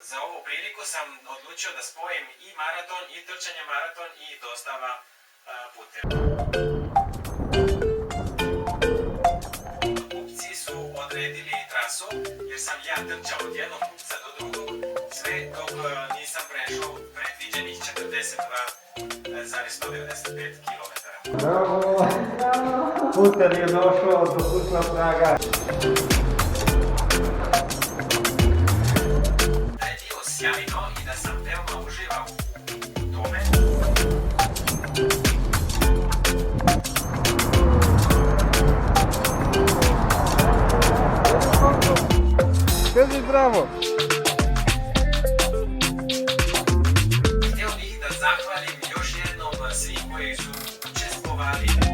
Za ovu priliku sam odlučio da spojim i maraton, i trčanje maraton, i dostava a, putem. Kupci su odredili trasu, jer sam ja trčao od jednog kupca do drugog, sve dok a, nisam prešao predviđenih 42,195 km. Bravo! Puter je došao do kućna praga. polícia enorme da São Telma o geral. Tomé. Pedro Bravo. Reunidas a quale milioše nova si, koje su učestvovali